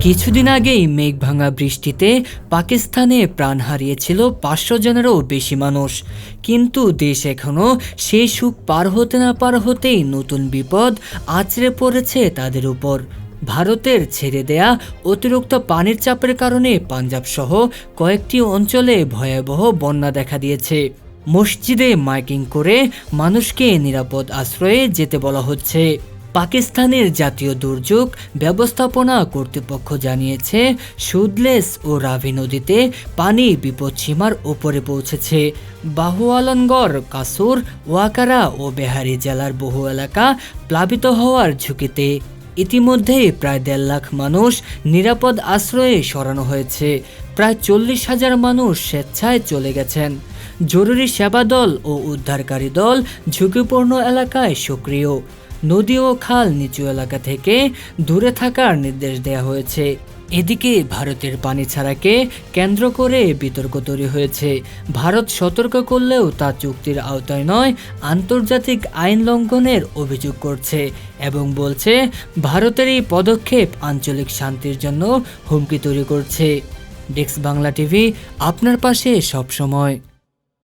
কিছুদিন আগেই মেঘভাঙা বৃষ্টিতে পাকিস্তানে প্রাণ হারিয়েছিল পাঁচশো জনেরও বেশি মানুষ। কিন্তু দেশ এখনও সেই সুখ পার হতে না পার হতেই নতুন বিপদ আছড়ে পড়েছে তাদের উপর। ভারতের ছেড়ে দেয়া অতিরিক্ত পানির চাপের কারণে পাঞ্জাব সহ কয়েকটি অঞ্চলে ভয়াবহ বন্যা দেখা দিয়েছে। মসজিদে মাইকিং করে মানুষকে নিরাপদ আশ্রয়ে যেতে বলা হচ্ছে। পাকিস্তানের জাতীয় দুর্যোগ ব্যবস্থাপনা কর্তৃপক্ষ জানিয়েছে, সুদলেস ও রাভি নদীতে পানি বিপদসীমার ওপরে পৌঁছেছে। বাহুয়ালনগড় কাসুর, ওয়াকারা ও বেহারি জেলার বহু এলাকা প্লাবিত হওয়ার ঝুঁকিতে। ইতিমধ্যেই প্রায় দেড় লাখ মানুষ নিরাপদ আশ্রয়ে সরানো হয়েছে। প্রায় চল্লিশ হাজার মানুষ স্বেচ্ছায় চলে গেছেন। জরুরি সেবা দল ও উদ্ধারকারী দল ঝুঁকিপূর্ণ এলাকায় সক্রিয়। নদী ও খাল নিচু এলাকা থেকে দূরে থাকার নির্দেশ দেওয়া হয়েছে। এদিকে ভারতের পানি ছাড়াকে কেন্দ্র করে বিতর্ক তৈরি হয়েছে। ভারত সতর্ক করলেও তা চুক্তির আওতায় নয়, আন্তর্জাতিক আইন লঙ্ঘনের অভিযোগ করছে এবং বলছে, ভারতের এই পদক্ষেপ আঞ্চলিক শান্তির জন্য হুমকি তৈরি করছে। ডেস্ক বাংলা টিভি, আপনার পাশে সবসময়।